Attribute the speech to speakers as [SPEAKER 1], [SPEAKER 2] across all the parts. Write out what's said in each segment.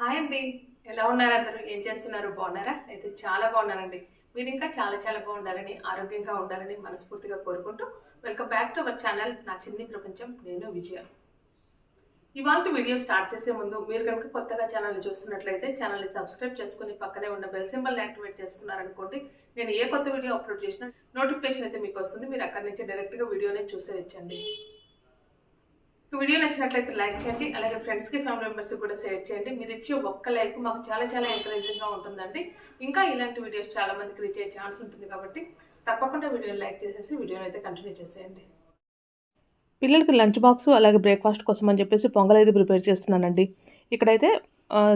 [SPEAKER 1] Hi అండి. ఎలా ఉన్నారు అందరూ? ఏం చేస్తున్నారు? బాగున్నారా? అయితే చాలా బాగున్నానండి. మీరు ఇంకా చాలా చాలా బాగుండాలని ఆరోగ్యంగా ఉండాలని మనస్ఫూర్తిగా కోరుకుంటూ welcome back to our channel నా చిన్ని ప్రపంచం నేను విజయ. ఇవాళ వీడియో స్టార్ట్ చేసే ముందు మీరు కనుక కొత్తగా ఛానల్ని చూస్తున్నట్లయితే ఛానల్ని సబ్స్క్రైబ్ చేసుకుని పక్కనే ఉన్న బెల్ సింబల్ని యాక్టివేట్ చేసుకున్నారనుకోండి నేను ఏ కొత్త వీడియో అప్లోడ్ చేసినా నోటిఫికేషన్ అయితే మీకు వస్తుంది. మీరు అక్కడి నుంచి డైరెక్ట్గా వీడియోని చూసేయచ్చండి. ఈ వీడియో నచ్చినట్లయితే లైక్ చేయండి అలాగే ఫ్రెండ్స్కి ఫ్యామిలీ మెంబర్స్కి కూడా షేర్ చేయండి. మీరు ఇచ్చే ఒక్క లైక్ మాకు చాలా చాలా ఎంకరేజింగ్గా ఉంటుందండి. ఇంకా ఇలాంటి వీడియోస్ చాలా మందికి రీచ్ అయ్యే ఛాన్స్ ఉంటుంది కాబట్టి తప్పకుండా వీడియోని లైక్ చేసేసి వీడియోని అయితే కంటిన్యూ చేసేయండి. పిల్లలకి లంచ్ బాక్స్ అలాగే బ్రేక్ఫాస్ట్ కోసం అని చెప్పేసి పొంగల్ అయితే ప్రిపేర్ చేస్తున్నానండి. ఇక్కడైతే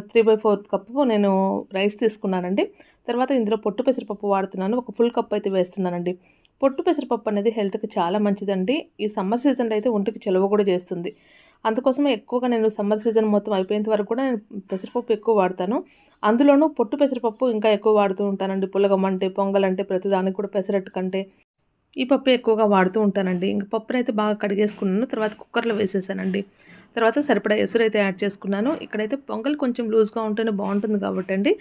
[SPEAKER 1] త్రీ బై ఫోర్త్ కప్పు నేను రైస్ తీసుకున్నానండి. తర్వాత ఇందులో పొట్టు పెసరపప్పు వాడుతున్నాను. ఒక ఫుల్ కప్ అయితే వేస్తున్నానండి. పొట్టు పెసరపప్పు అనేది హెల్త్కి చాలా మంచిదండి. ఈ సమ్మర్ సీజన్లో అయితే ఒంటికి చలువ కూడా చేస్తుంది. అందుకోసమే ఎక్కువగా నేను సమ్మర్ సీజన్ మొత్తం అయిపోయేంత వరకు కూడా నేను పెసరపప్పు ఎక్కువ వాడతాను. అందులోనూ పొట్టు పెసరపప్పు ఇంకా ఎక్కువ వాడుతూ ఉంటానండి. పులగం అంటే పొంగల్ అంటే ప్రతిదానికి కూడా పెసరట్టు కంటే ఈ పప్పు ఎక్కువగా వాడుతూ ఉంటానండి. ఇంకా పప్పును అయితే బాగా కడిగేసుకున్నాను. తర్వాత కుక్కర్లో వేసేసానండి. తర్వాత సరిపడా ఎసురు అయితే యాడ్ చేసుకున్నాను. ఇక్కడైతే పొంగల్ కొంచెం లూజ్గా ఉంటేనే బాగుంటుంది కాబట్టి అండి.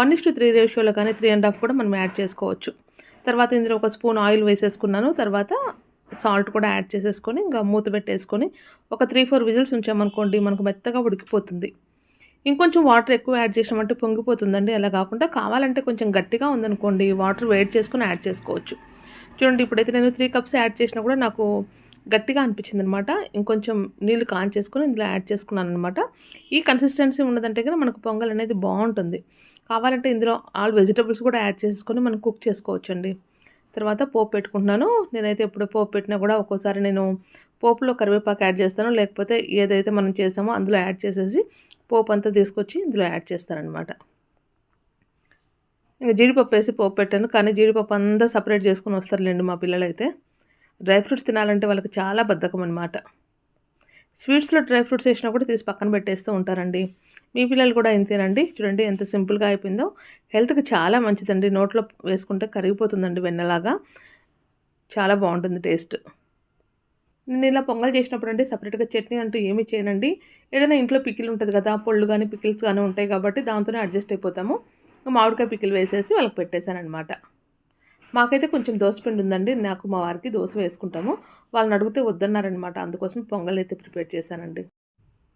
[SPEAKER 1] వన్ ఇస్ టు త్రీ రేషియోలో కానీ త్రీ అండ్ హాఫ్ కూడా మనం యాడ్ చేసుకోవచ్చు. తర్వాత ఇందులో ఒక స్పూన్ ఆయిల్ వేసేసుకున్నాను. తర్వాత సాల్ట్ కూడా యాడ్ చేసేసుకొని ఇంకా మూత పెట్టేసుకొని ఒక త్రీ ఫోర్ విజిల్స్ ఉంచామనుకోండి మనకు మెత్తగా ఉడికిపోతుంది. ఇంకొంచెం వాటర్ ఎక్కువ యాడ్ చేసినామంటే పొంగిపోతుందండి. అలా కాకుండా కావాలంటే కొంచెం గట్టిగా ఉందనుకోండి వాటర్ వేడి చేసుకొని యాడ్ చేసుకోవచ్చు. చూడండి ఇప్పుడైతే నేను త్రీ కప్స్ యాడ్ చేసినా కూడా నాకు గట్టిగా అనిపించింది అనమాట ఇంకొంచెం నీళ్ళు కాన్ చేసుకొని ఇందులో యాడ్ చేసుకున్నాను అనమాట ఈ కన్సిస్టెన్సీ ఉన్నదంటే కనుక మనకు పొంగల్ అనేది బాగుంటుంది. కావాలంటే ఇందులో ఆల్ వెజిటబుల్స్ కూడా యాడ్ చేసుకొని మనం కుక్ చేసుకోవచ్చండి. తర్వాత పోపు పెట్టుకుంటున్నాను. నేనైతే ఎప్పుడు పోపు పెట్టినా కూడా ఒక్కోసారి నేను పోపులో కరివేపాకు యాడ్ చేస్తాను. లేకపోతే ఏదైతే మనం చేసామో అందులో యాడ్ చేసేసి పోపు అంతా తీసుకొచ్చి ఇందులో యాడ్ చేస్తారనమాట ఇంకా జీడిపప్పు వేసి పోపు పెట్టాను. కానీ జీడిపప్పు అంతా సపరేట్ చేసుకుని వస్తారులేండి మా పిల్లలైతే. డ్రై ఫ్రూట్స్ తినాలంటే వాళ్ళకి చాలా బద్ధకం అనమాట స్వీట్స్లో డ్రై ఫ్రూట్స్ వేసినా కూడా తీసి పక్కన పెట్టేస్తూ ఉంటారండి. మీ పిల్లలు కూడా ఇంతేనండి. చూడండి ఎంత సింపుల్గా అయిపోయిందో. హెల్త్కి చాలా మంచిదండి. నోట్లో వేసుకుంటే కరిగిపోతుందండి వెన్నలాగా. చాలా బాగుంటుంది టేస్ట్. నేను ఇలా పొంగల్ చేసినప్పుడు అండి సపరేట్గా చట్నీ అంటూ ఏమీ చేయనండి. ఏదైనా ఇంట్లో పికిల్ ఉంటుంది కదా పళ్ళు కానీ పికిల్స్ కానీ ఉంటాయి కాబట్టి దాంతోనే అడ్జస్ట్ అయిపోతాము. మామిడికాయ పికిల్ వేసేసి వాళ్ళకి పెట్టేశాను అనమాట మాకైతే కొంచెం దోశపిండి ఉందండి. నాకు మా వారికి దోశ వేసుకుంటాము. వాళ్ళని అడిగితే వద్దన్నారనమాట అందుకోసం పొంగల్ అయితే ప్రిపేర్ చేశానండి.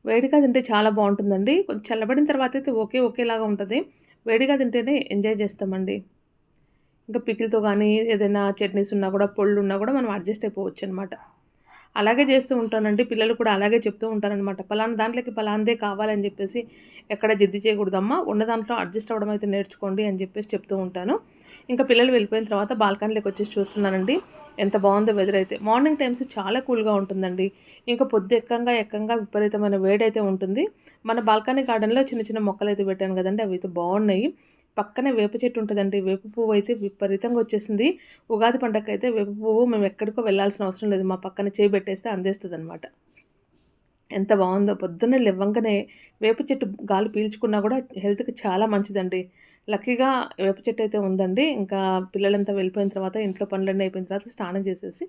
[SPEAKER 1] వేడిగా తింటే చాలా బాగుంటుందండి. కొంచెం చల్లబడిన తర్వాత అయితే ఓకే ఒకేలాగా ఉంటుంది. వేడిగా తింటేనే ఎంజాయ్ చేస్తామండి. ఇంకా పికిల్తో కానీ ఏదైనా చట్నీస్ ఉన్నా కూడా పొళ్ళు ఉన్నా కూడా మనం అడ్జస్ట్ అయిపోవచ్చు అనమాట అలాగే చేస్తూ ఉంటానండి. పిల్లలు కూడా అలాగే చెప్తూ ఉంటారనమాట పలానా దాంట్లోకి పలాందే కావాలని చెప్పేసి ఎక్కడ జిద్ది చేయకూడదమ్మా. ఉన్న దాంట్లో అడ్జస్ట్ అవ్వడం అయితే నేర్చుకోండి అని చెప్పేసి చెప్తూ ఉంటాను. ఇంకా పిల్లలు వెళ్ళిపోయిన తర్వాత బాల్కనీలోకి వచ్చేసి చూస్తున్నానండి. ఎంత బాగుందో వెదర్ అయితే. మార్నింగ్ టైమ్స్ చాలా కూల్గా ఉంటుందండి. ఇంకా పొద్దు ఎక్కంగా ఎక్కంగా విపరీతమైన వేడైతే ఉంటుంది. మన బాల్కనీ గార్డెన్లో చిన్న చిన్న మొక్కలు అయితే పెట్టాను కదండి. అవి అయితే బాగున్నాయి. పక్కనే వేప చెట్టు ఉంటుందండి. వేప పువ్వు అయితే విపరీతంగా వచ్చేసింది. ఉగాది పండగ అయితే వేప పువ్వు మేము ఎక్కడికో వెళ్ళాల్సిన అవసరం లేదు. మా పక్కన చేయి పెట్టేస్తే అందేస్తుంది అనమాట ఎంత బాగుందో. పొద్దున్నే లేవ్వంగానే వేప చెట్టు గాలి పీల్చుకున్నా కూడా హెల్త్కి చాలా మంచిదండి. లక్కీగా వేప చెట్టు అయితే ఉందండి. ఇంకా పిల్లలంతా వెళ్ళిపోయిన తర్వాత ఇంట్లో పనులన్నీ అయిపోయిన తర్వాత స్నానం చేసేసి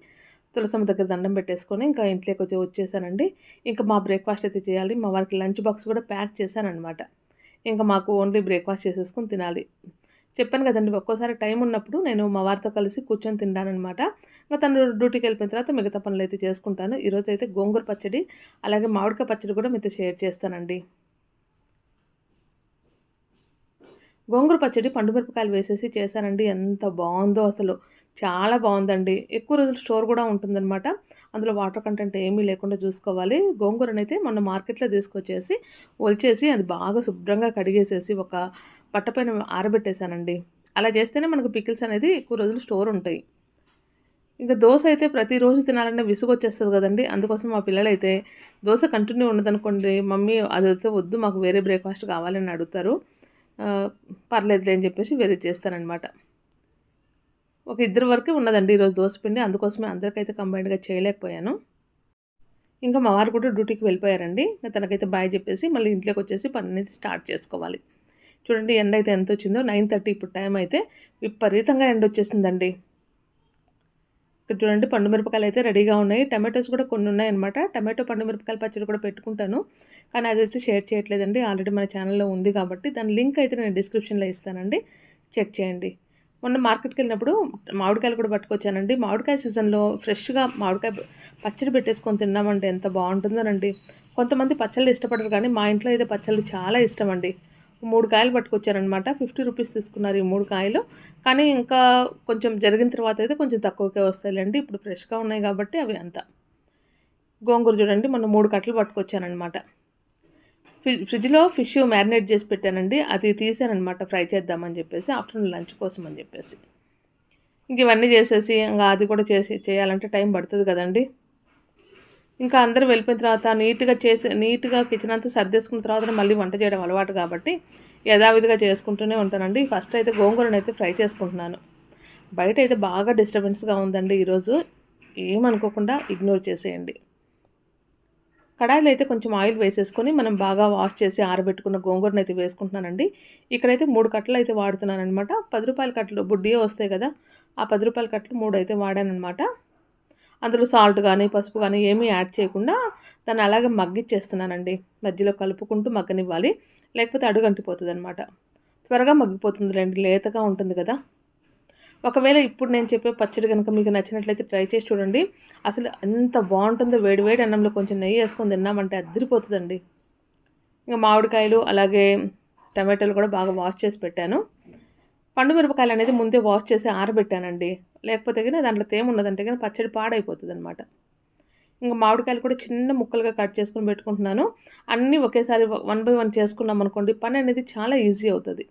[SPEAKER 1] తులసమ్మ దగ్గర దండం పెట్టేసుకొని ఇంకా ఇంట్లోకి వచ్చి వచ్చేసానండి. ఇంకా మా బ్రేక్ఫాస్ట్ అయితే చేయాలి. మా వారికి లంచ్ బాక్స్ కూడా ప్యాక్ చేశానమాట ఇంకా మాకు ఓన్లీ బ్రేక్ఫాస్ట్ చేసేసుకుని తినాలి. చెప్పాను కదండి ఒక్కోసారి టైం ఉన్నప్పుడు నేను మా వారితో కలిసి కూర్చొని తింటానమాట ఇంకా తను డ్యూటీకి వెళ్ళిపోయిన తర్వాత మిగతా పనులు అయితే చేసుకుంటాను. ఈరోజు అయితే గోంగూర పచ్చడి అలాగే మామిడికాయ పచ్చడి కూడా మీతో షేర్ చేస్తానండి. గోంగూర పచ్చడి పండు మిరపకాయలు వేసేసి చేశానండి. ఎంత బాగుందో అసలు. చాలా బాగుందండి. ఎక్కువ రోజులు స్టోర్ కూడా ఉంటుందన్నమాట. అందులో వాటర్ కంటెంట్ ఏమీ లేకుండా చూసుకోవాలి. గోంగూరనైతే మొన్న మార్కెట్లో తీసుకొచ్చేసి ఒలిచేసి అది బాగా శుభ్రంగా కడిగేసేసి ఒక పట్టపైన ఆరబెట్టేశానండి. అలా చేస్తేనే మనకు పికిల్స్ అనేది ఎక్కువ రోజులు స్టోర్ ఉంటాయి. ఇంకా దోశ అయితే ప్రతిరోజు తినాలంటే విసుగు వచ్చేస్తుంది కదండి. అందుకోసం మా పిల్లలైతే దోశ కంటిన్యూ ఉండదనుకోండి మమ్మీ అది అయితే వద్దు మాకు వేరే బ్రేక్ఫాస్ట్ కావాలని అడుగుతారు. పర్లేదులే అని చెప్పేసి వేరే చేస్తానమాట ఒక ఇద్దరు వరకే ఉన్నదండి ఈరోజు దోశపిండి. అందుకోసమే అందరికైతే కంబైన్డ్గా చేయలేకపోయాను. ఇంకా మా వారు కూడా డ్యూటీకి వెళ్ళిపోయారండి. ఇంకా తనకైతే బాయ్ చెప్పేసి మళ్ళీ ఇంట్లోకి వచ్చేసి పని అనేది స్టార్ట్ చేసుకోవాలి. చూడండి ఎండ అయితే ఎంత వచ్చిందో నైన్ థర్టీ ఇప్పుడు టైం అయితే విపరీతంగా ఎండ వచ్చేసిందండి ఇక్కడ చూడండి పండు మిరపకాయలు అయితే రెడీగా ఉన్నాయి. టమాటోస్ కూడా కొన్ని ఉన్నాయన్నమాట. టమాటో పండు మిరపకాయల పచ్చడి కూడా పెట్టుకుంటాను. కానీ అదైతే షేర్ చేయట్లేదండి. ఆల్రెడీ మన ఛానల్లో ఉంది కాబట్టి దాని లింక్ అయితే నేను డిస్క్రిప్షన్లో ఇస్తానండి. చెక్ చేయండి. మొన్న మార్కెట్కి వెళ్ళినప్పుడు మామిడికాయలు కూడా పట్టుకొచ్చానండి. మామిడికాయ సీజన్లో ఫ్రెష్గా మామిడికాయ పచ్చడి పెట్టేసుకొని తిన్నామంటే ఎంత బాగుంటుందోనండి. కొంతమంది పచ్చళ్ళు ఇష్టపడరు కానీ మా ఇంట్లో అయితే పచ్చళ్ళు చాలా ఇష్టం అండి మూడు కాయలు పట్టుకొచ్చారనమాట ఫిఫ్టీ రూపీస్ తీసుకున్నారు ఈ మూడు కాయలు. కానీ ఇంకా కొంచెం జరిగిన తర్వాత అయితే కొంచెం తక్కువకే వస్తాయిలేండి. ఇప్పుడు ఫ్రెష్గా ఉన్నాయి కాబట్టి అవి అంత. గోంగూర చూడండి మొన్న మూడు కట్టలు పట్టుకొచ్చానమాట ఫ్రిడ్జ్ ఫ్రిడ్జ్లో ఫిష్ మ్యారినేట్ చేసి పెట్టానండి. అది తీసానమాట ఫ్రై చేద్దామని చెప్పేసి ఆఫ్టర్నూన్ లంచ్ కోసం అని చెప్పేసి. ఇంక ఇవన్నీ చేసేసి ఇంకా అది కూడా చేసి చేయాలంటే టైం పడుతుంది కదండి. ఇంకా అందరూ వెళ్ళిపోయిన తర్వాత నీట్గా చేసి నీట్గా కిచెన్ అంతా సర్దేసుకున్న తర్వాత మళ్ళీ వంట చేయడం అలవాటు కాబట్టి యథావిధిగా చేసుకుంటూనే ఉంటానండి. ఫస్ట్ అయితే గోంగూరను అయితే ఫ్రై చేసుకుంటున్నాను. బయట అయితే బాగా డిస్టర్బెన్స్గా ఉందండి ఈరోజు. ఏమనుకోకుండా ఇగ్నోర్ చేసేయండి. కడాయిలో అయితే కొంచెం ఆయిల్ వేసేసుకొని మనం బాగా వాష్ చేసి ఆరబెట్టుకున్న గోంగూరను అయితే వేసుకుంటున్నానండి. ఇక్కడైతే మూడు కట్టలు అయితే వాడుతున్నాను అనమాట పది రూపాయల కట్టలు బుడ్డియో వస్తాయి కదా ఆ పది రూపాయల కట్టలు మూడు అయితే వాడానమాట అందులో సాల్ట్ కానీ పసుపు కానీ ఏమీ యాడ్ చేయకుండా దాన్ని అలాగే మగ్గిచ్చేస్తున్నానండి. మధ్యలో కలుపుకుంటూ మగ్గనివ్వాలి. లేకపోతే అడుగంటిపోతుంది అనమాట త్వరగా మగ్గిపోతుంది రండి లేతగా ఉంటుంది కదా. ఒకవేళ ఇప్పుడు నేను చెప్పే పచ్చడి కనుక మీకు నచ్చినట్లయితే ట్రై చేసి చూడండి. అసలు ఎంత బాగుంటుందో వేడి వేడి అన్నంలో కొంచెం నెయ్యి వేసుకొని తిన్నామంటే అద్దరిపోతుందండి ఇంకా మామిడికాయలు అలాగే టమాటాలు కూడా బాగా వాష్ చేసి పెట్టాను. పండు మిరపకాయలు అనేది ముందే వాష్ చేసి ఆరబెట్టానండి. లేకపోతే కానీ దాంట్లో తేమ ఉన్నదంటే కానీ పచ్చడి పాడైపోతుంది అనమాట ఇంకా మామిడికాయలు కూడా చిన్న ముక్కలుగా కట్ చేసుకుని పెట్టుకుంటున్నాను. అన్నీ ఒకేసారి వన్ బై వన్ చేసుకున్నాం అనుకోండి పని అనేది చాలా ఈజీ అవుతుంది.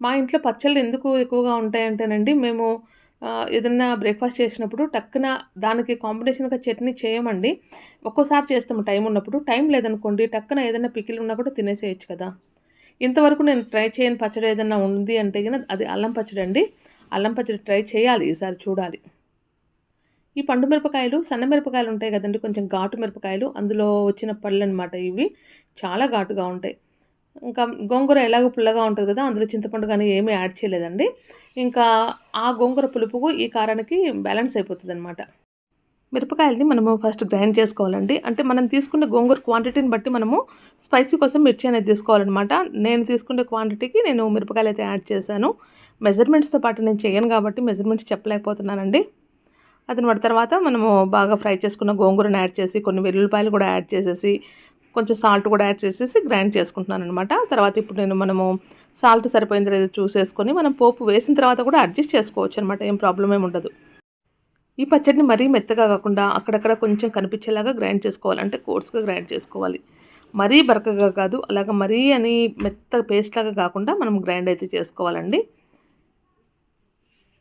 [SPEAKER 1] మా ఇంట్లో పచ్చళ్ళు ఎందుకు ఎక్కువగా ఉంటాయంటేనండి మేము ఏదన్నా బ్రేక్ఫాస్ట్ చేసినప్పుడు టక్కున దానికి కాంబినేషన్గా చట్నీ చేయమండి. ఒక్కోసారి చేస్తాము టైం ఉన్నప్పుడు. టైం లేదనుకోండి టక్కున ఏదైనా పికిల్ ఉన్నా కూడా తినేసేయచ్చు కదా. ఇంతవరకు నేను ట్రై చేయని పచ్చడి ఏదైనా ఉంది అంటే కనుక అది అల్లం పచ్చడి అండి. అల్లం పచ్చడి ట్రై చేయాలి ఈసారి చూడాలి. ఈ పండు మిరపకాయలు సన్న మిరపకాయలు ఉంటాయి కదండి కొంచెం ఘాటు మిరపకాయలు అందులో వచ్చిన పళ్ళు అనమాట ఇవి. చాలా ఘాటుగా ఉంటాయి. ఇంకా గోంగూర ఎలాగో పుల్లగా ఉంటుంది కదా అందులో చింతపండు కానీ ఏమీ యాడ్ చేయలేదండి. ఇంకా ఆ గోంగూర పులుపుకు ఈ కారానికి బ్యాలెన్స్ అయిపోతుంది అనమాట మిరపకాయలని మనము ఫస్ట్ గ్రైండ్ చేసుకోవాలండి. అంటే మనం తీసుకునే గోంగూర క్వాంటిటీని బట్టి మనము స్పైసీ కోసం మిర్చి అనేది తీసుకోవాలన్నమాట. నేను తీసుకునే క్వాంటిటీకి నేను మిరపకాయలు అయితే యాడ్ చేశాను. మెజర్మెంట్స్తో పాటు నేను చేయను కాబట్టి మెజర్మెంట్స్ చెప్పలేకపోతున్నానండి. అతను వాటి తర్వాత మనము బాగా ఫ్రై చేసుకున్న గోంగూరను యాడ్ చేసి కొన్ని వెల్లుల్లిపాయలు కూడా యాడ్ చేసేసి కొంచెం సాల్ట్ కూడా యాడ్ చేసేసి గ్రైండ్ చేసుకుంటున్నాను అనమాట తర్వాత ఇప్పుడు నేను మనము సాల్ట్ సరిపోయిందో లేదో చూసేసుకొని మనం పోపు వేసిన తర్వాత కూడా అడ్జస్ట్ చేసుకోవచ్చు అనమాట ఏం ప్రాబ్లం ఏమి ఉండదు. ఈ పచ్చడిని మరీ మెత్తగా కాకుండా అక్కడక్కడ కొంచెం కనిపించేలాగా గ్రైండ్ చేసుకోవాలి. అంటే కోర్స్గా గ్రైండ్ చేసుకోవాలి. మరీ బరకగా కాదు అలాగ మరీ అని మెత్త పేస్ట్ లాగా కాకుండా మనం గ్రైండ్ అయితే చేసుకోవాలండి.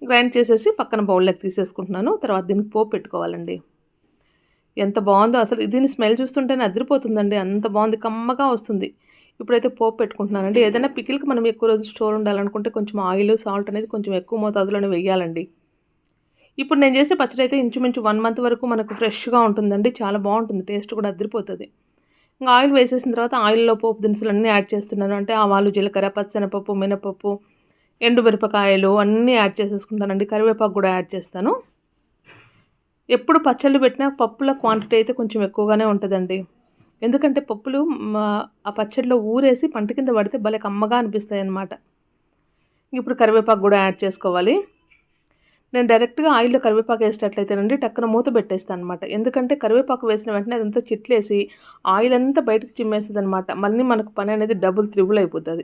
[SPEAKER 1] గ్రైండ్ చేసేసి పక్కన బౌల్లోకి తీసేసుకుంటున్నాను. తర్వాత దీనికి పోపు పెట్టుకోవాలండి. ఎంత బాగుందో అసలు దీని స్మెల్ చూస్తుంటేనే అదిరిపోతుందండి. అంత బాగుంది కమ్మగా వస్తుంది. ఇప్పుడైతే పోపు పెట్టుకుంటున్నానండి. ఏదైనా పికిల్కి మనం ఎక్కువ రోజు స్టోర్ ఉండాలనుకుంటే కొంచెం ఆయిల్ సాల్ట్ అనేది కొంచెం ఎక్కువ మోతాదులోనే వేయాలండి. ఇప్పుడు నేను చేసే పచ్చడి అయితే ఇంచుమించు వన్ మంత్ వరకు మనకు ఫ్రెష్గా ఉంటుందండి. చాలా బాగుంటుంది. టేస్ట్ కూడా అదిరిపోతుంది. ఇంకా ఆయిల్ వేసేసిన తర్వాత ఆయిల్లో పోపు దినుసులు అన్నీ యాడ్ చేస్తున్నాను. అంటే ఆవాలు జీలకర్ర పచ్చనపప్పు మినపప్పు ఎండు మిరపకాయలు అన్నీ యాడ్ చేసేసుకుంటానండి. కరివేపాకు కూడా యాడ్ చేస్తాను. ఎప్పుడు పచ్చళ్ళు పెట్టినా పప్పుల క్వాంటిటీ అయితే కొంచెం ఎక్కువగానే ఉంటుందండి. ఎందుకంటే పప్పులు ఆ పచ్చడిలో ఊరేసి పంట కింద పడితే భలే కమ్మగా అనిపిస్తాయి అన్నమాట ఇప్పుడు కరివేపాకు కూడా యాడ్ చేసుకోవాలి. నేను డైరెక్ట్గా ఆయిల్లో కరివేపాకు వేసేటట్లయితేనండి టక్కున మూత పెట్టేస్తాను అనమాట ఎందుకంటే కరివేపాకు వేసిన వెంటనే అదంతా చిట్లేసి ఆయిల్ అంతా బయటకు చిమ్మేస్తుంది అనమాట మళ్ళీ మనకు పని అనేది డబుల్ త్రిబుల్ అయిపోతుంది.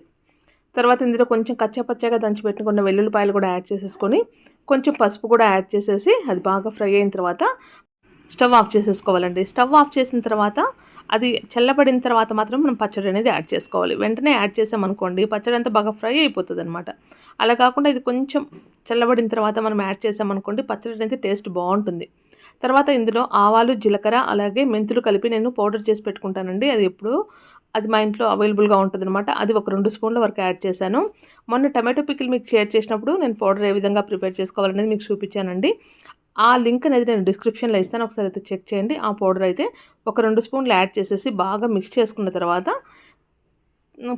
[SPEAKER 1] తర్వాత ఇందులో కొంచెం కచ్చాపచ్చాగా దంచి పెట్టుకున్న వెల్లుల్లిపాయలు కూడా యాడ్ చేసేసుకొని కొంచెం పసుపు కూడా యాడ్ చేసేసి అది బాగా ఫ్రై అయిన తర్వాత స్టవ్ ఆఫ్ చేసేసుకోవాలండి. స్టవ్ ఆఫ్ చేసిన తర్వాత అది చల్లబడిన తర్వాత మాత్రం మనం పచ్చడి అనేది యాడ్ చేసుకోవాలి. వెంటనే యాడ్ చేసామనుకోండి పచ్చడి అంతా బాగా ఫ్రై అయిపోతుంది అనమాట అలా కాకుండా ఇది కొంచెం చల్లబడిన తర్వాత మనం యాడ్ చేసామనుకోండి పచ్చడి అనేది టేస్ట్ బాగుంటుంది. తర్వాత ఇందులో ఆవాలు జీలకర్ర అలాగే మెంతులు కలిపి నేను పౌడర్ చేసి పెట్టుకుంటానండి. అది ఎప్పుడు అది మా ఇంట్లో అవైలబుల్గా ఉంటుంది అనమాట అది ఒక రెండు స్పూన్ల వరకు యాడ్ చేశాను. మొన్న టమాటో పికిల్ మీకు షేర్ చేసినప్పుడు నేను పౌడర్ ఏ విధంగా ప్రిపేర్ చేసుకోవాలనేది మీకు చూపించానండి. ఆ లింక్ అనేది నేను డిస్క్రిప్షన్లో ఇస్తాను. ఒకసారి అయితే చెక్ చేయండి. ఆ పౌడర్ అయితే ఒక రెండు స్పూన్లు యాడ్ చేసేసి బాగా మిక్స్ చేసుకున్న తర్వాత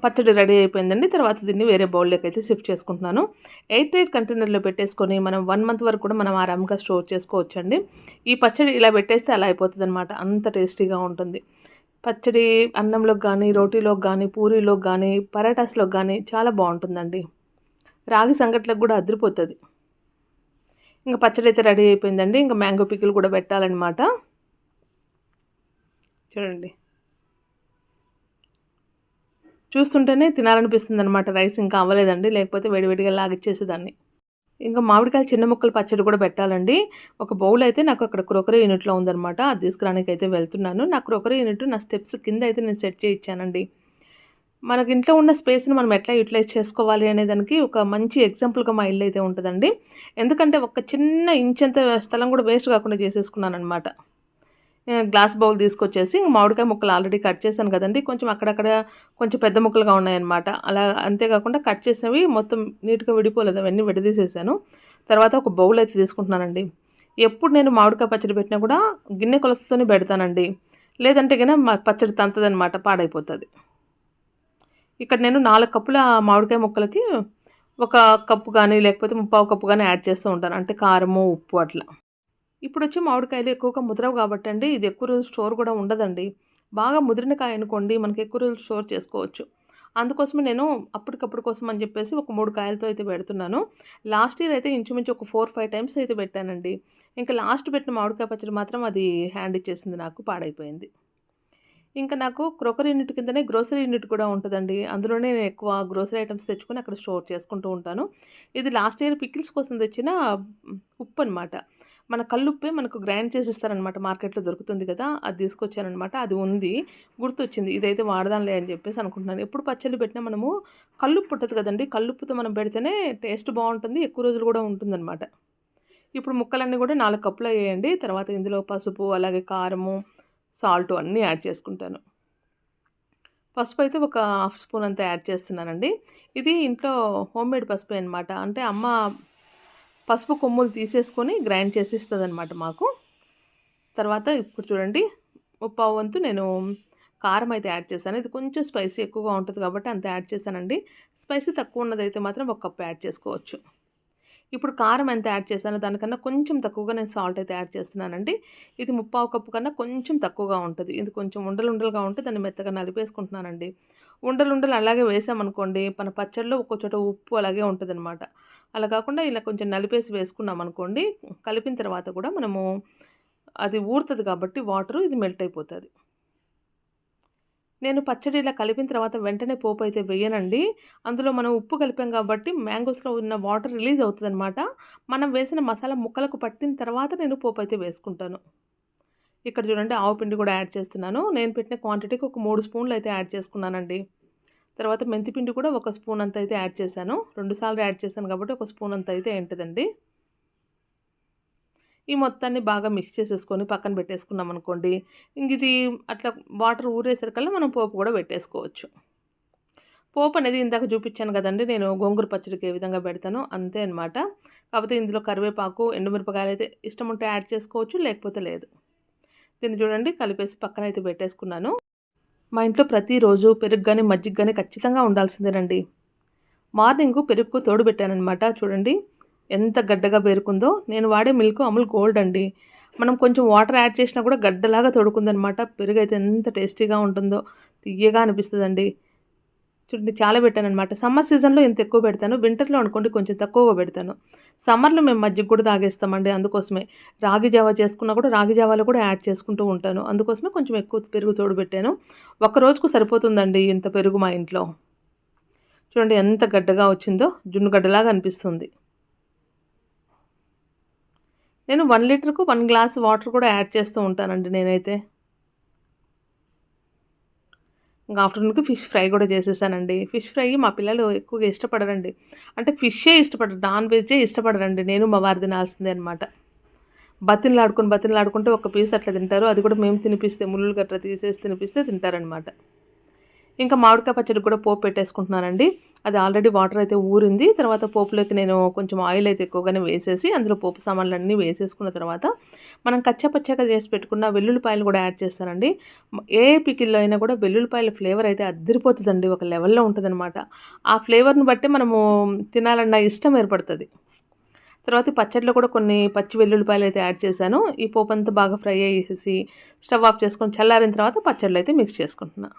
[SPEAKER 1] పచ్చడి రెడీ అయిపోయిందండి. తర్వాత దీన్ని వేరే బౌల్లోకి అయితే షిఫ్ట్ చేసుకుంటున్నాను. ఎయిట్ ఎయిట్ కంటైనర్లో పెట్టేసుకొని మనం వన్ మంత్ వరకు కూడా మనం ఆరామ్గా స్టోర్ చేసుకోవచ్చండి. ఈ పచ్చడి ఇలా పెట్టేస్తే అలా అయిపోతుంది అనమాట అంత టేస్టీగా ఉంటుంది. పచ్చడి అన్నంలోకి కానీ రోటీలోకి కానీ పూరీలోకి కానీ పరాటాస్లోకి కానీ చాలా బాగుంటుందండి. రాగి సంగట్లకు కూడా అదిరిపోతుంది. ఇంకా పచ్చడి అయితే రెడీ అయిపోయిందండి. ఇంకా మ్యాంగో పికిల్ కూడా పెట్టాలన్నమాట. చూడండి. చూస్తుంటేనే తినాలనిపిస్తుంది అనమాట రైస్ ఇంకా అవ్వలేదండి. లేకపోతే వేడివేడిగా లాగిచ్చేసేదాన్ని. ఇంకా మామిడికాయలు చిన్న ముక్కలు పచ్చడి కూడా పెట్టాలండి. ఒక బౌల్ అయితే నాకు అక్కడ క్రోకరీ యూనిట్లో ఉందనమాట అది తీసుకురానికి అయితే వెళ్తున్నాను. నా క్రోకరీ యూనిట్ నా స్టెప్స్ కింద అయితే నేను సెట్ చేయించానండి మనకి ఇంట్లో ఉన్న స్పేస్ని మనం ఎట్లా యూటిలైజ్ చేసుకోవాలి అనే దానికి ఒక మంచి ఎగ్జాంపుల్గా మా ఇల్లు అయితే ఉంటుందండి. ఎందుకంటే ఒక చిన్న ఇంచ్ అంత స్థలం కూడా వేస్ట్ కాకుండా చేసేసుకున్నాను అనమాట గ్లాస్ బౌల్ తీసుకొచ్చేసి మామిడికాయ ముక్కలు ఆల్రెడీ కట్ చేశాను కదండి. కొంచెం అక్కడక్కడ కొంచెం పెద్ద ముక్కలుగా ఉన్నాయన్నమాట. అలా అంతేకాకుండా కట్ చేసినవి మొత్తం నీట్గా విడిపోలేదు. అవన్నీ విడదీసేసాను. తర్వాత ఒక బౌల్ అయితే తీసుకుంటున్నానండి. ఎప్పుడు నేను మామిడికాయ పచ్చడి పెట్టినా కూడా గిన్నె కొలతతోనే పెడతానండి. లేదంటే కన్నా మా పచ్చడి తంతదనమాట పాడైపోతుంది. ఇక్కడ నేను నాలుగు కప్పుల మామిడికాయ ముక్కలకి ఒక కప్పు కానీ లేకపోతే ముప్పావు కప్పు కానీ యాడ్ చేస్తూ ఉంటాను. అంటే కారము ఉప్పు అట్లా. ఇప్పుడు వచ్చి మామిడికాయలు ఎక్కువగా ముద్రవు కాబట్టి అండి ఇది ఎక్కువ రోజులు స్టోర్ కూడా ఉండదండి. బాగా ముదిరిన కాయ అనుకోండి మనకి ఎక్కువ రోజులు స్టోర్ చేసుకోవచ్చు. అందుకోసమే నేను అప్పటికప్పుడు కోసం అని చెప్పేసి ఒక మూడు కాయలతో అయితే పెడుతున్నాను. లాస్ట్ ఇయర్ అయితే ఇంచుమించు ఒక ఫోర్ ఫైవ్ టైమ్స్ అయితే పెట్టానండి. ఇంకా లాస్ట్ పెట్టిన మామిడికాయ పచ్చడి మాత్రం అది హ్యాండ్ ఇచ్చేసింది నాకు పాడైపోయింది. ఇంకా నాకు క్రొకరీ యూనిట్ కిందనే గ్రోసరీ యూనిట్ కూడా ఉంటుందండి. అందులోనే నేను ఎక్కువ గ్రోసరీ ఐటమ్స్ తెచ్చుకొని అక్కడ స్టోర్ చేసుకుంటూ ఉంటాను. ఇది లాస్ట్ ఇయర్ పికిల్స్ కోసం తెచ్చిన ఉప్పు అనమాట మన కల్లుప్పే మనకు గ్రైండ్ చేసి ఇస్తారనమాట మార్కెట్లో దొరుకుతుంది కదా అది తీసుకొచ్చానమాట అది ఉంది గుర్తొచ్చింది. ఇదైతే వాడదాంలే అని చెప్పేసి అనుకుంటున్నాను. ఎప్పుడు పచ్చళ్ళు పెట్టినా మనము కల్లుప్పు ఉంటుంది కదండి కల్లుప్పుతో మనం పెడితేనే టేస్ట్ బాగుంటుంది ఎక్కువ రోజులు కూడా ఉంటుందన్నమాట. ఇప్పుడు ముక్కలన్నీ కూడా నాలుగు కప్పులు వేయండి తర్వాత ఇందులో పసుపు అలాగే కారము సాల్ట్ అన్నీ యాడ్ చేసుకుంటాను. పసుపు అయితే ఒక హాఫ్ స్పూన్ అంతా యాడ్ చేస్తున్నానండి. ఇది ఇంట్లో హోమ్ మేడ్ పసుపు అనమాట అంటే అమ్మ పసుపు కొమ్ములు తీసేసుకొని గ్రైండ్ చేసి ఇస్తుంది అనమాట మాకు. తర్వాత ఇప్పుడు చూడండి ముప్పావు వంతు నేను కారం అయితే యాడ్ చేశాను. ఇది కొంచెం స్పైసీ ఎక్కువగా ఉంటుంది కాబట్టి అంత యాడ్ చేశానండి. స్పైసీ తక్కువ ఉన్నదైతే మాత్రం ఒక కప్పు యాడ్ చేసుకోవచ్చు. ఇప్పుడు కారం ఎంత యాడ్ చేశానో దానికన్నా కొంచెం తక్కువగా నేను సాల్ట్ అయితే యాడ్ చేస్తున్నానండి. ఇది ముప్పావు కప్పు కన్నా కొంచెం తక్కువగా ఉంటుంది. ఇది కొంచెం ఉండలు ఉండలుగా ఉంటే దాన్ని మెత్తగా నలిపేసుకుంటున్నానండి. ఉండలు ఉండలు అలాగే వేసామనుకోండి మన పచ్చడిలో ఒక్కో చోట ఉప్పు అలాగే ఉంటుంది అనమాట అలా కాకుండా ఇలా కొంచెం నలిపేసి వేసుకున్నాం అనుకోండి కలిపిన తర్వాత కూడా మనము అది ఊరుతుంది కాబట్టి వాటరు ఇది మెల్ట్ అయిపోతుంది. నేను పచ్చడి ఇలా కలిపిన తర్వాత వెంటనే పోపు అయితే వేయనండి. అందులో మనం ఉప్పు కలిపాం కాబట్టి మ్యాంగోస్లో ఉన్న వాటర్ రిలీజ్ అవుతుందన్నమాట. మనం వేసిన మసాలా ముక్కలకు పట్టిన తర్వాత నేను పోపు అయితే వేసుకుంటాను. ఇక్కడ చూడండి ఆవు పిండి కూడా యాడ్ చేస్తున్నాను. నేను పెట్టిన క్వాంటిటీకి ఒక మూడు స్పూన్లు అయితే యాడ్ చేసుకున్నానండి. తర్వాత మెంతిపిండి కూడా ఒక స్పూన్ అంత అయితే యాడ్ చేశాను. రెండుసార్లు యాడ్ చేశాను కాబట్టి ఒక స్పూన్ అంత అయితే ఏంటదండి? ఈ మొత్తాన్ని బాగా మిక్స్ చేసేసుకొని పక్కన పెట్టేసుకున్నాం అనుకోండి. ఇంక ఇది అట్లా వాటర్ ఊరేసరికల్లా మనం పోపు కూడా పెట్టేసుకోవచ్చు. పోపు అనేది ఇందాక చూపించాను కదండి నేను గోంగూర పచ్చడికి ఏ విధంగా పెడతానో అంతే అనమాట కాకపోతే ఇందులో కరివేపాకు ఎండుమిరపకాయలు అయితే ఇష్టం ఉంటే యాడ్ చేసుకోవచ్చు లేకపోతే లేదు. దీన్ని చూడండి కలిపేసి పక్కన అయితే పెట్టేసుకున్నాను. మా ఇంట్లో ప్రతిరోజు పెరుగు కానీ మజ్జిగ కానీ ఖచ్చితంగా ఉండాల్సిందేనండి. మార్నింగ్ పెరుగుకు తోడు పెట్టానమాట చూడండి. ఎంత గడ్డగా పేరుకుందో నేను వాడే మిల్క్ అమూల్ గోల్డ్ అండి. మనం కొంచెం వాటర్ యాడ్ చేసినా కూడా గడ్డలాగా తొడుకుందనమాట పెరుగు అయితే ఎంత టేస్టీగా ఉంటుందో తీయగా అనిపిస్తుందండి. చూడండి చాలా పెట్టానమాట సమ్మర్ సీజన్లో ఇంత ఎక్కువ పెడతాను. వింటర్లో అనుకోండి కొంచెం తక్కువగా పెడతాను. సమ్మర్లో మేము మజ్జిగ కూడా తాగేస్తామండి అందుకోసమే. రాగి జావా చేసుకున్నా కూడా రాగి జావాలో కూడా యాడ్ చేసుకుంటూ ఉంటాను. అందుకోసమే కొంచెం ఎక్కువ పెరుగు తోడు పెట్టాను. ఒక రోజుకు సరిపోతుందండి ఇంత పెరుగు మా ఇంట్లో. చూడండి ఎంత గడ్డగా వచ్చిందో జున్ను గడ్డలాగా అనిపిస్తుంది. నేను వన్ లీటర్కు వన్ గ్లాస్ వాటర్ కూడా యాడ్ చేస్తూ ఉంటానండి నేనైతే. ఇంకా ఆఫ్టర్నూన్కి ఫిష్ ఫ్రై కూడా చేసేసానండి. ఫిష్ ఫ్రై మా పిల్లలు ఎక్కువగా ఇష్టపడరండి. అంటే ఫిషే ఇష్టపడరు నాన్ వెజ్జే ఇష్టపడరండి. నేను మా వారు తినాల్సిందే అనమాట బతిన్లాడుకుని బతిన్లాడుకుంటే ఒక పీస్ అట్లా తింటారు. అది కూడా మేము తినిపిస్తే ముళ్ళు గట్రా తీసేసి తినిపిస్తే తింటారనమాట ఇంకా మామిడికాయ పచ్చడి కూడా పోపు పెట్టేసుకుంటున్నానండి. అది ఆల్రెడీ వాటర్ అయితే ఊరింది. తర్వాత పోపులోకి నేను కొంచెం ఆయిల్ అయితే ఎక్కువగానే వేసేసి అందులో పోపు సామాన్లు అన్నీ వేసేసుకున్న తర్వాత మనం కచ్చపచ్చగా చేసి పెట్టుకున్న వెల్లుల్లిపాయలు కూడా యాడ్ చేస్తానండి. ఏ పికిల్లో అయినా కూడా వెల్లుల్లిపాయల ఫ్లేవర్ అయితే అద్దరిపోతుందండి. ఒక లెవెల్లో ఉంటుందన్నమాట. ఆ ఫ్లేవర్ని బట్టి మనము తినాలన్న ఇష్టం ఏర్పడుతుంది. తర్వాత పచ్చడిలో కూడా కొన్ని పచ్చి వెల్లుల్లిపాయలు అయితే యాడ్ చేశాను. ఈ పోపు అంతా బాగా ఫ్రై అయ్యేసి స్టవ్ ఆఫ్ చేసుకొని చల్లారిన తర్వాత పచ్చళ్ళు అయితే మిక్స్ చేసుకుంటున్నా.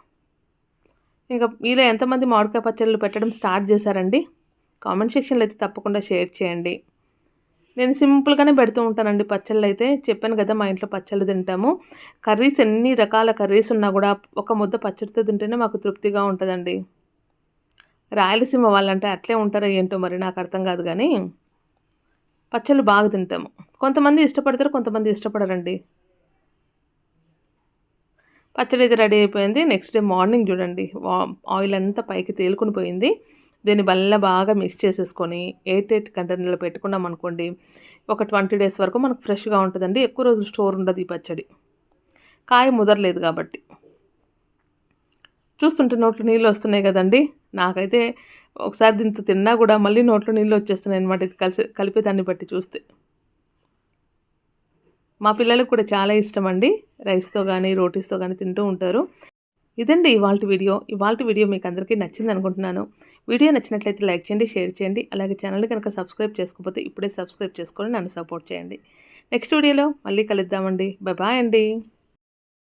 [SPEAKER 1] ఇంకా మీలో ఎంతమంది మామిడికాయ పచ్చళ్ళు పెట్టడం స్టార్ట్ చేశారండి? కామెంట్ సెక్షన్లో అయితే తప్పకుండా షేర్ చేయండి. నేను సింపుల్గానే పెడుతూ ఉంటానండి పచ్చళ్ళు అయితే. చెప్పాను కదా మా ఇంట్లో పచ్చళ్ళు తింటాము. కర్రీస్ ఎన్ని రకాల కర్రీస్ ఉన్నా కూడా ఒక ముద్ద పచ్చడితో తింటేనే మాకు తృప్తిగా ఉంటుందండి. రాయలసీమ వాళ్ళంటే అట్లే ఉంటారో ఏంటో మరి నాకు అర్థం కాదు కానీ పచ్చళ్ళు బాగా తింటాము. కొంతమంది ఇష్టపడతారు కొంతమంది ఇష్టపడరండి. పచ్చడి అయితే రెడీ అయిపోయింది. నెక్స్ట్ డే మార్నింగ్ చూడండి. ఆయిల్ అంతా పైకి తేలుకుని పోయింది. దీన్ని బల్ల బాగా మిక్స్ చేసేసుకొని ఎయిట్ ఎయిట్ కంటైనర్లో పెట్టుకున్నాం అనుకోండి. ఒక ట్వంటీ డేస్ వరకు మనకు ఫ్రెష్గా ఉంటుందండి. ఎక్కువ రోజులు స్టోర్ ఉండదు ఈ పచ్చడి. కాయ ముదరలేదు కాబట్టి. చూస్తుంటే నోట్లో నీళ్ళు వస్తున్నాయి కదండి. నాకైతే ఒకసారి దీంతో తిన్నా కూడా మళ్ళీ నోట్లో నీళ్ళు వచ్చేస్తున్నాయి అనమాట ఇది కలిసి కలిపే దాన్ని బట్టి చూస్తే. మా పిల్లలకు కూడా చాలా ఇష్టం అండి రైస్తో కానీ రోటీస్తో కానీ తింటూ ఉంటారు. ఇదండి ఇవాళ వీడియో. ఇవాళ వీడియో మీకు అందరికీ నచ్చింది అనుకుంటున్నాను. వీడియో నచ్చినట్లయితే లైక్ చేయండి షేర్ చేయండి. అలాగే ఛానల్ కనుక సబ్స్క్రైబ్ చేసుకోకపోతే ఇప్పుడే సబ్స్క్రైబ్ చేసుకొని నన్ను సపోర్ట్ చేయండి. నెక్స్ట్ వీడియోలో మళ్ళీ కలుద్దామండి. బాయ్ అండి.